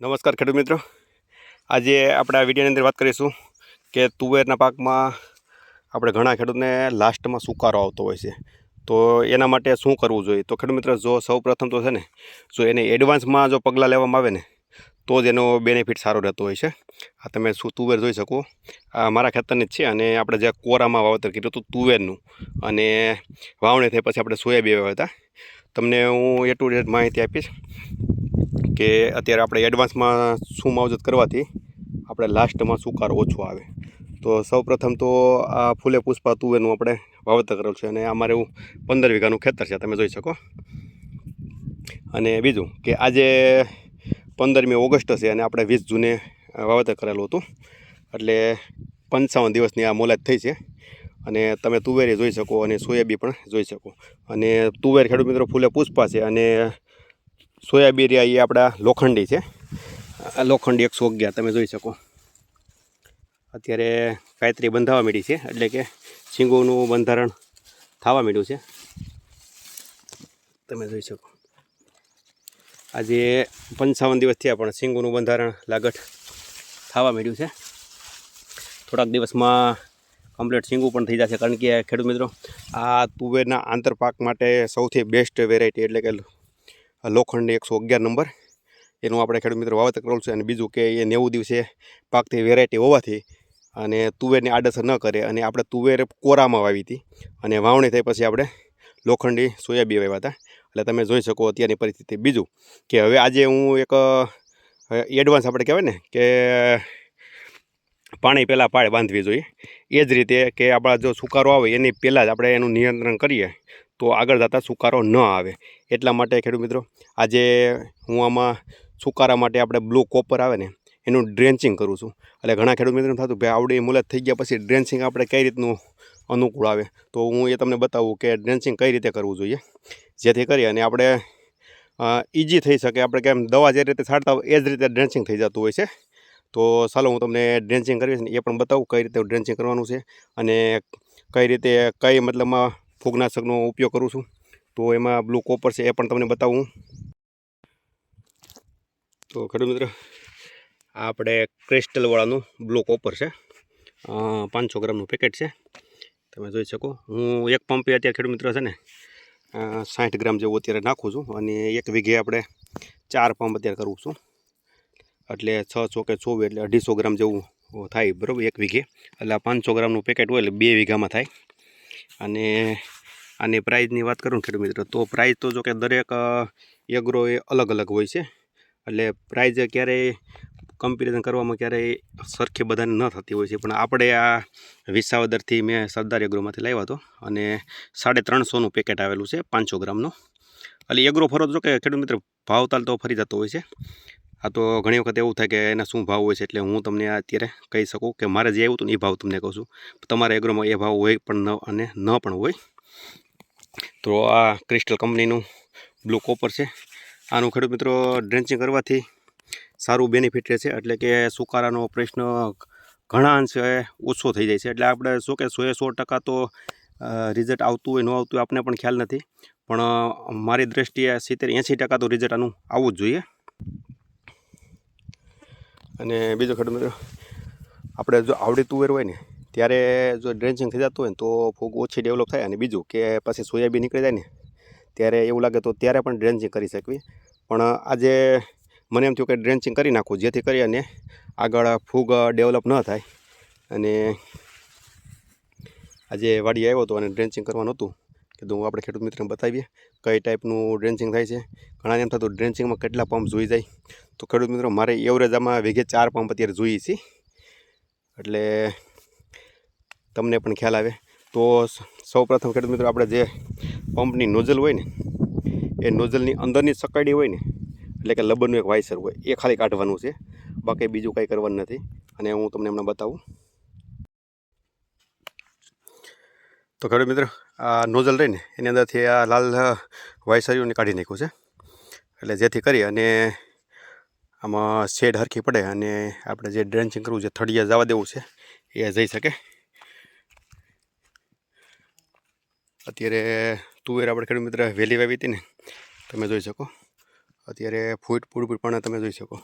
નમસ્કાર ખેડૂત મિત્રો. આજે આપણે આ વિડીયોની અંદર વાત કરીશું કે તુવેરના પાકમાં આપણે ઘણા ખેડૂતને લાસ્ટમાં સુકારો આવતો હોય છે. તો એના માટે શું કરવું જોઈએ? તો ખેડૂત મિત્રો, જો સૌ તો છે ને, જો એને એડવાન્સમાં જો પગલાં લેવામાં આવે ને, તો જ એનો બેનિફિટ સારો રહેતો હોય છે. આ તમે શું તુવેર જોઈ શકો? આ મારા ખેતરની જ છે અને આપણે જે કોરામાં વાવતર કર્યું હતું તુવેરનું અને વાવણી થઈ પછી આપણે સોયાબી વાવ્યા હતા. તમને હું એ ટુ ડેટ માહિતી આપીશ. કે અત્યારે આપણે એડવાન્સમાં શું માવજત કરવાથી આપણે લાસ્ટમાં સુકારો ઓછો આવે. તો સૌપ્રથમ તો આ ફૂલે પુષ્પા તુવેરનું આપણે વાવેતર કરેલું છે અને અમારે એવું પંદર વીઘાનું ખેતર છે, તમે જોઈ શકો. અને બીજું કે આજે પંદરમી ઓગસ્ટ છે અને આપણે વીસ જૂને વાવેતર કરેલું હતું. એટલે પંચાવન દિવસની આ મોલાત થઈ છે. અને તમે તુવેરી જોઈ શકો અને સોયાબી પણ જોઈ શકો. અને તુવેર ખેડૂત મિત્રો ફૂલે પુષ્પા છે અને સોયાબીન રહ્યા એ આપણા લોખંડી છે. આ લોખંડી એકસો અગિયાર, તમે જોઈ શકો. અત્યારે કાંતરી બંધાવા માંડી છે, એટલે કે શીંગોનું બંધારણ થવા માંડ્યું છે. તમે જોઈ શકો. આજે પંચાવન દિવસ થયા, પણ શીંગોનું બંધારણ લાગટ થવા માંડ્યું છે. થોડાક દિવસમાં કમ્પ્લીટ શીંગું પણ થઈ જશે, કારણ કે ખેડૂત મિત્રો, આ તુવેરના આંતરપાક માટે સૌથી બેસ્ટ વેરાયટી એટલે કે લોખંડની એકસો અગિયાર નંબર. એનું આપણે ખેડૂત મિત્રો વાવેતર કરેલું છે અને બીજું કે એ નેવું દિવસે પાકતી વેરાયટી હોવાથી અને તુવેરની આડઅસર ન કરે અને આપણે તુવેર કોરામાં વાવી હતી અને વાવણી થઈ પછી આપણે લોખંડી સોયાબી વાવ્યા હતા. એટલે તમે જોઈ શકો અત્યારની પરિસ્થિતિ. બીજું કે હવે આજે હું એક એડવાન્સ આપણે કહેવાય ને કે પાણી પહેલાં પાળ બાંધવી જોઈએ. એ જ રીતે કે આપણા જો સુકારો આવે એની પહેલાં જ આપણે એનું નિયંત્રણ કરીએ. તો આગળ જતાં સુકારો ન આવે. એટલા માટે ખેડૂત મિત્રો, આજે હું આમાં સુકારા માટે આપણે બ્લુ કોપર આવે ને, એનું ડ્રેન્ચિંગ કરું છું. એટલે ઘણા ખેડૂત મિત્રો થતું કે આવડી મુલત થઈ ગયા પછી ડ્રેન્ચિંગ આપણે કઈ રીતનું અનુકૂળ આવે. તો હું એ તમને બતાવું કે ડ્રેન્ચિંગ કઈ રીતે કરવું જોઈએ. જેથી કરી અને આપણે ઇઝી થઈ શકે. આપણે કેમ દવા જે રીતે છાંટતા હોય એ જ રીતે ડ્રેન્ચિંગ થઈ જતું હોય છે. તો ચાલો હું તમને ડ્રેન્ચિંગ કરીશ ને એ પણ બતાવું કઈ રીતે ડ્રેન્ચિંગ કરવાનું છે અને કઈ રીતે કઈ મતલબમાં ફૂગનાશકનો ઉપયોગ કરું છું. તો એમાં બ્લુ કોપર છે એ પણ તમને બતાવું. તો ખેડૂત મિત્ર આપણે ક્રિસ્ટલવાળાનું બ્લુ કોપર છે. પાંચસો ગ્રામનું પેકેટ છે. તમે જોઈ શકો. હું એક પંપે અત્યારે ખેડૂત મિત્ર છે ને સાઠ ગ્રામ જેવું અત્યારે નાખું છું અને એક વીઘે આપણે ચાર પંપ અત્યારે કરું છું. એટલે છ ચોકે ચોવીસ એટલે અઢીસો ગ્રામ જેવું થાય, બરાબર? એક વીઘે. એટલે પાંચસો ગ્રામનું પેકેટ હોય એટલે બે વીઘામાં થાય. અને આની પ્રાઇઝની વાત કરું ખેડૂત મિત્રો, તો પ્રાઇઝ તો જો કે દરેક એગ્રો એ અલગ અલગ હોય છે. એટલે પ્રાઇઝ ક્યારેય કમ્પેરિઝન કરવામાં ક્યારેય સરખી બધાને ન થતી હોય છે. પણ આપણે આ વિસાવદરથી મેં સરદાર એગ્રોમાંથી લાવ્યો હતો અને સાડે ત્રણસોનું પેકેટ આવેલું છે, પાંચસો ગ્રામનું. એટલે એગ્રો ફરો જો કે ખેડૂત મિત્ર ભાવતાલ તો ફરી જતો હોય છે. આ તો ઘણી વખત એવું થાય કે એના શું ભાવ હોય છે એટલે હું તમને અત્યારે કહી શકું કે મારે જે આવ્યું હતું ને એ ભાવ તમને કહું છું. તમારા એગ્રોમાં એ ભાવ હોય પણ ન અને ન પણ હોય. તો આ ક્રિસ્ટલ કંપનીનું બ્લુ કોપર છે. આનું ખેડૂત મિત્રો ડ્રેન્ચિંગ કરવાથી સારું બેનિફિટ રહે છે એટલે કે સુકારાનો પ્રશ્ન ઘણા અંશે ઓછો થઈ જાય છે. એટલે આપણે શું કે સો એ સો ટકા તો રિઝલ્ટ આવતું હોય ન આવતું હોય આપણને પણ ખ્યાલ નથી. પણ મારી દ્રષ્ટિએ સિત્તેર એંસી ટકા તો રિઝલ્ટ આનું આવવું જ જોઈએ. અને બીજો ખેડૂત આપણે જો આવડી તુવેર હોય ને, ત્યારે જો ડ્રેન્ચિંગ થઈ જતું હોય ને, તો ફૂગ ઓછી ડેવલપ થાય. અને બીજું કે પછી સોયાબીન નીકળી જાય ને, ત્યારે એવું લાગે તો ત્યારે પણ ડ્રેન્ચિંગ કરી શકવી. પણ આજે મને એમ થયું કે ડ્રેન્ચિંગ કરી નાખું, જેથી કરી અને આગળ ફૂગ ડેવલપ ન થાય. અને આજે વાડી આવ્યો હતો અને ડ્રેન્ચિંગ કરવાનું હતું. કીધું હું આપણે ખેડૂત મિત્રને બતાવીએ કઈ ટાઈપનું ડ્રેન્ચિંગ થાય છે ઘણાને એમ થતું ડ્રેન્ચિંગમાં કેટલા પંપ જોઈ જાય. તો ખેડૂત મિત્રો, મારે એવરેજ આમાં વેગે ચાર પંપ અત્યારે જોઈએ છે. એટલે તમને પણ ખ્યાલ આવે. તો સૌ પ્રથમ ખેડૂત મિત્રો, આપણે જે પંપની નોઝલ હોય ને, એ નોઝલની અંદરની સકાડી હોય ને, એટલે કે લબરનું એક વાઇસર હોય, એ ખાલી કાઢવાનું છે. બાકી બીજું કંઈ કરવાનું નથી. અને હું તમને હમણાં બતાવું. તો ઘરે મિત્ર, આ નોઝલ રહીને એની અંદરથી આ લાલ વાયસરીઓને કાઢી નાખ્યું છે. એટલે જેથી કરી અને આમાં શેડ હરખી પડે અને આપણે જે ડ્રેન્ચિંગ કરવું છે, થળિયા જવા દેવું છે, એ જઈ શકે. અત્યારે તુવેર આપણે ખેડૂત મિત્ર વહેલી વાવી હતી ને, તમે જોઈ શકો. અત્યારે ફૂટ ફૂટ પણ તમે જોઈ શકો.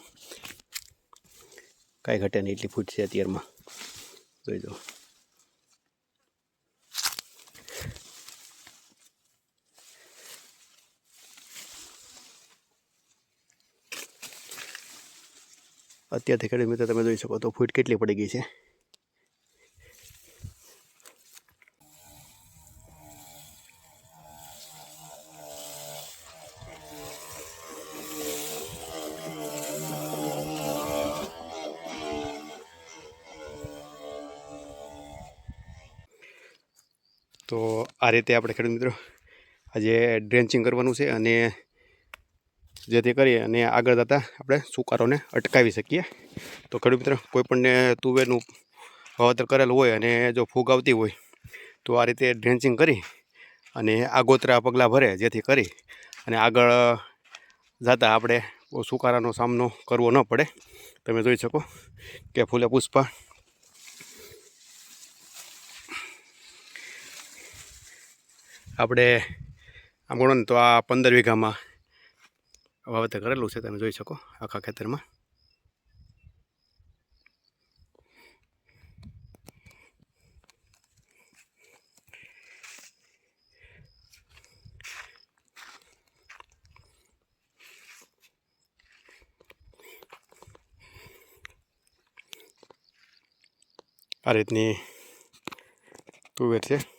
કાંઈ ઘટે નહીં, એટલી ફૂટ છે અત્યારમાં. જોઈ જાઓ અત્યારથી ખેડૂત મિત્ર તમે જોઈ શકો તો ફૂટ કેટલી પડી ગઈ છે. તો આ રીતે આપણે ખેડૂત મિત્રો આજે ડ્રેન્ચિંગ કરવાનું છે અને જેથી કરી અને આગળ જતાં આપણે સુકારોને અટકાવી શકીએ. તો ખેડૂત મિત્રો, કોઈપણને તુવેરનું વાવતર કરેલું હોય અને જો ફૂગ આવતી હોય, તો આ રીતે ડ્રેન્ચિંગ કરી અને આગોતરા પગલાં ભરે જેથી કરી અને આગળ જતાં આપણે સુકારાનો સામનો કરવો ન પડે. તમે જોઈ શકો કે ફૂલે પુષ્પા આપણે આમ ગણો ને તો આ પંદર વીઘામાં વાવેતર કરેલું છે તમે જોઈ શકો આખા ખેતરમાં. આ રીતની તુવેર છે.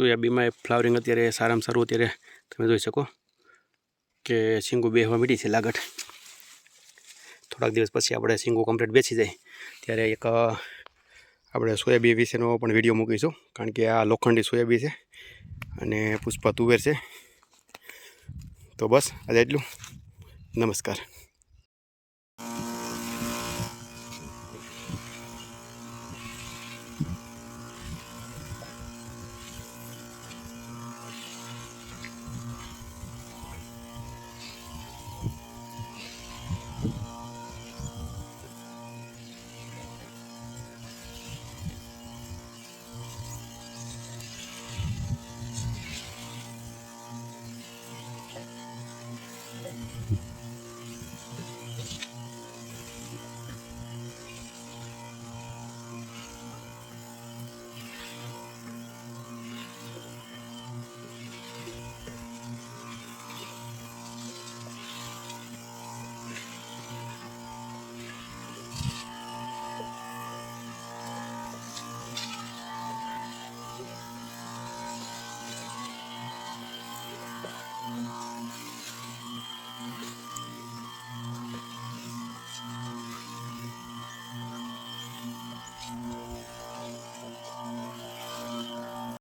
સોયાબીનમાં ફ્લાવરિંગ અત્યારે સારામાં સારું અત્યારે તમે જોઈ શકો કે શીંગો બેહવા મીડી છે લાગટ. થોડાક દિવસ પછી આપણે શીંગો કમ્પ્લીટ બેસી જાય. ત્યારે એક આપણે સોયાબી વિશેનો પણ વીડિયો મૂકીશું, કારણ કે આ લોખંડી સોયાબી છે અને પુષ્પા તુવેર છે. તો બસ આજે એટલું નમસ્કાર.